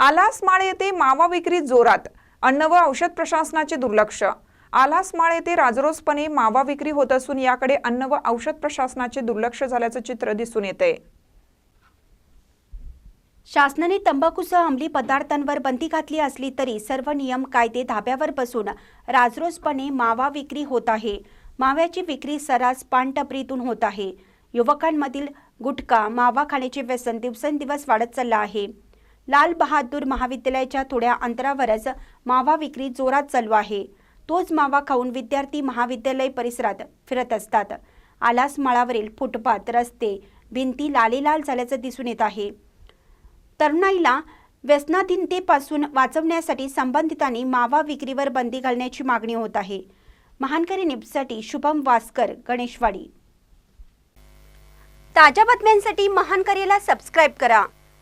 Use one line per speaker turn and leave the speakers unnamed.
आलासमाळ येथे मावा विक्री जोरात. अन्न व औषध प्रशासनाचे दुर्लक्ष. आलासमाळ येथे राजरोसपणे मावा विक्री होत असून याकडे अन्न व औषध प्रशासनाचे दुर्लक्ष झाल्याचं चित्र दिसून येते.
शासनाने तंबाखूसह अंमली पदार्थांवर बंदी घातली असली तरी सर्व नियम कायदे धाब्यावर बसून राजरोसपणे मावा विक्री होत आहे. माव्याची विक्री सर्रास पानटपरीतून होत आहे. युवकांमधील गुटखा मावा खाण्याचे व्यसन दिवसेंदिवस वाढत चाललं आहे. लाल बहादूर महाविद्यालयाच्या थोड्या अंतरावरच मावा विक्री जोरात चालू आहे. तोच मावा खाऊन विद्यार्थी महाविद्यालय परिसरात फिरत असतात. आलास मळावरील फुटपाथ रस्ते भिंती लालेलाल झाल्याचं दिसून येत आहे. तरुणाईला व्यसनाधीनतेपासून वाचवण्यासाठी संबंधितांनी मावा विक्रीवर बंदी घालण्याची मागणी होत आहे. महानकरी निपसाठी शुभम वास्कर गणेशवाडी. ताज्या बातम्यांसाठी महानकरीला सबस्क्राईब करा.